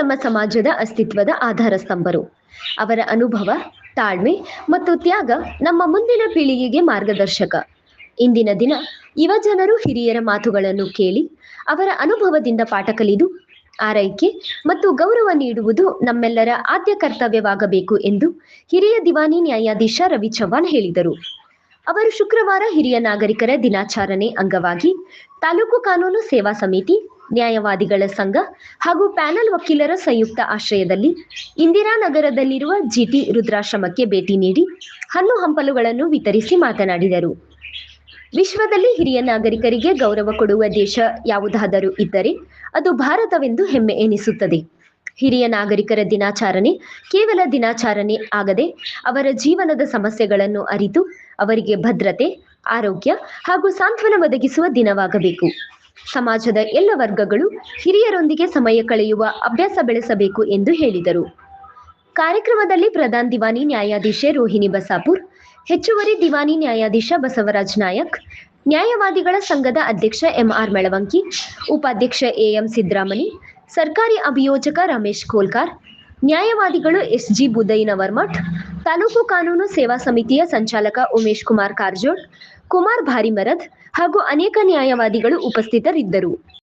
ನಮ್ಮ ಸಮಾಜದ ಅಸ್ತಿತ್ವದ ಆಧಾರ ಸ್ತಂಭರು ಅವರ ಅನುಭವ, ತಾಳ್ಮೆ ಮತ್ತು ತ್ಯಾಗ ನಮ್ಮ ಮುಂದಿನ ಪೀಳಿಗೆಗೆ ಮಾರ್ಗದರ್ಶಕ. ಇಂದಿನ ದಿನ ಯುವ ಜನರು ಹಿರಿಯರ ಮಾತುಗಳನ್ನು ಕೇಳಿ, ಅವರ ಅನುಭವದಿಂದ ಪಾಠ ಕಲಿದು, ಆರೈಕೆ ಮತ್ತು ಗೌರವ ನೀಡುವುದು ನಮ್ಮೆಲ್ಲರ ಆದ್ಯ ಕರ್ತವ್ಯವಾಗಬೇಕು ಎಂದು ಹಿರಿಯ ದಿವಾನಿ ನ್ಯಾಯಾಧೀಶ ರವಿ ಚವ್ಹಾಣ್ ಹೇಳಿದರು. ಅವರು ಶುಕ್ರವಾರ ಹಿರಿಯ ನಾಗರಿಕರ ದಿನಾಚರಣೆ ಅಂಗವಾಗಿ ತಾಲೂಕು ಕಾನೂನು ಸೇವಾ ಸಮಿತಿ ನ್ಯಾಯವಾದಿಗಳ ಸಂಘ ಹಾಗೂ ಪ್ಯಾನಲ್ ವಕೀಲರ ಸಂಯುಕ್ತ ಆಶ್ರಯದಲ್ಲಿ ಇಂದಿರಾನಗರದಲ್ಲಿರುವ ಜಿಟಿ ರುದ್ರಾಶ್ರಮಕ್ಕೆ ಭೇಟಿ ನೀಡಿ ಹಣ್ಣು ಹಂಪಲುಗಳನ್ನು ವಿತರಿಸಿ ಮಾತನಾಡಿದರು. ವಿಶ್ವದಲ್ಲಿ ಹಿರಿಯ ನಾಗರಿಕರಿಗೆ ಗೌರವ ಕೊಡುವ ದೇಶ ಯಾವುದಾದರೂ ಇದ್ದರೆ ಅದು ಭಾರತವೆಂದು ಹೆಮ್ಮೆ ಎನಿಸುತ್ತದೆ. ಹಿರಿಯ ನಾಗರಿಕರ ದಿನಾಚರಣೆ ಕೇವಲ ದಿನಾಚರಣೆ ಆಗದೆ ಅವರ ಜೀವನದ ಸಮಸ್ಯೆಗಳನ್ನು ಅರಿತು ಅವರಿಗೆ ಭದ್ರತೆ, ಆರೋಗ್ಯ ಹಾಗೂ ಸಾಂತ್ವನ ಒದಗಿಸುವ ದಿನವಾಗಬೇಕು. ಸಮಾಜದ ಎಲ್ಲ ವರ್ಗಗಳು ಹಿರಿಯರೊಂದಿಗೆ ಸಮಯ ಕಳೆಯುವ ಅಭ್ಯಾಸ ಬೆಳೆಸಬೇಕು ಎಂದು ಹೇಳಿದರು. ಕಾರ್ಯಕ್ರಮದಲ್ಲಿ ಪ್ರಧಾನ ದಿವಾನಿ ನ್ಯಾಯಾಧೀಶೆ ರೋಹಿಣಿ ಬಸಾಪುರ್, ಹೆಚ್ಚುವರಿ ದಿವಾನಿ ನ್ಯಾಯಾಧೀಶ ಬಸವರಾಜ್ ನಾಯಕ್, ನ್ಯಾಯವಾದಿಗಳ ಸಂಘದ ಅಧ್ಯಕ್ಷ ಎಂಆರ್ ಮೆಳವಂಕಿ, ಉಪಾಧ್ಯಕ್ಷ ಎಎಂ ಸಿದ್ದರಾಮಣಿ ಸರ್ಕಾರಿ ಅಭಿಯೋಜಕ ರಮೇಶ್ ಕೋಲ್ಕಾರ್, ನ್ಯಾಯವಾದಿಗಳು ಎಸ್ಜಿ ಮಠ್ ತಾಲೂಕು ಕಾನೂನು ಸೇವಾ ಸಮಿತಿಯ ಸಂಚಾಲಕ ಉಮೇಶ್ ಕುಮಾರ್ ಕಾರಜೋಳ್ ಕುಮಾರ್ ಭಾರಿಮರದ್ ಹಾಗೂ ಅನೇಕ ನ್ಯಾಯವಾದಿಗಳು ಉಪಸ್ಥಿತರಿದ್ದರು.